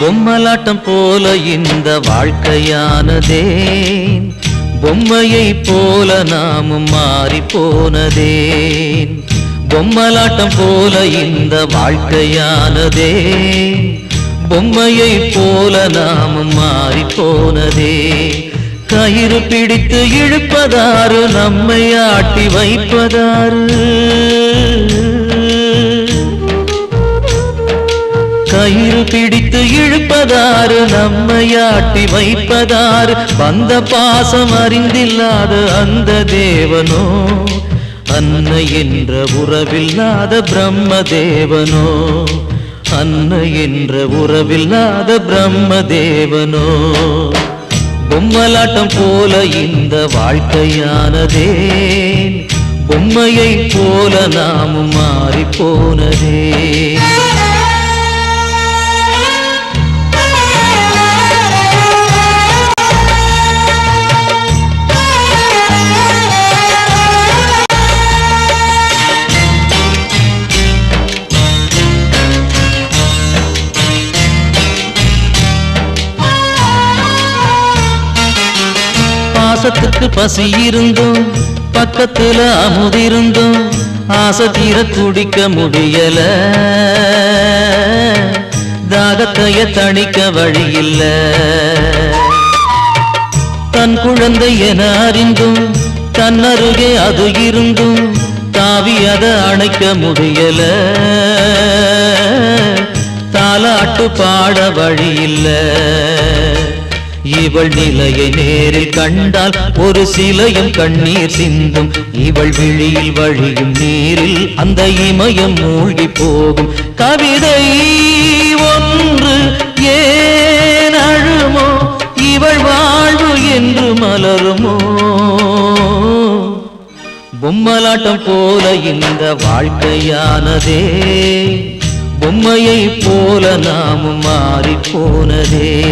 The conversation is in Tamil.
பொம்மலாட்டம் போல இந்த வாழ்க்கையானதே. பொம்மையை போல நாமும் மாறி போனதே. பொம்மலாட்டம் போல இந்த வாழ்க்கையானதே. பொம்மையை போல நாமும் மாறி போனதே. கயிறு பிடித்து இழுப்பதாறு நம்மை ஆட்டி வைப்பதாறு. கயிறு பிடித்து இழுப்பதாறு நம்மையாட்டி வைப்பதாறு வந்த பாசம் அறிந்தில்லாத அந்த தேவனோ? அன்னை என்ற உறவில்லாத பிரம்ம தேவனோ அன்னை என்ற உறவில்லாத பிரம்ம தேவனோ பொம்மலாட்டம் போல இந்த வாழ்க்கையானதே. பொம்மையை போல நாமும் மாறி போனதே பாசத்துக்கு பசி இருந்தும் பக்கத்துல அமுதிருந்தும் ஆசை தீர குடிக்க முடியல. தாகத்தைய தணிக்க வழி இல்ல. தன் குழந்தை என அறிந்தும் தன்னருகே அது இருந்தும் தாவி அதை அணைக்க முடியல. தாலாட்டு பாட வழி இல்லை. இவள் நிலையை நேரில் கண்டால் ஒரு சிலையும் கண்ணீர் சிந்தும். இவள் விழியில் வழியும் நீரில் அந்த இமயம் மூழ்கி போகும். கவிதை ஒன்று ஏன் அழுமோ? இவள் வாழ்வு என்று மலருமோ? பொம்மலாட்டம் போல இந்த வாழ்க்கையானதே. பொம்மையை போல நாமும் மாறி போனதே.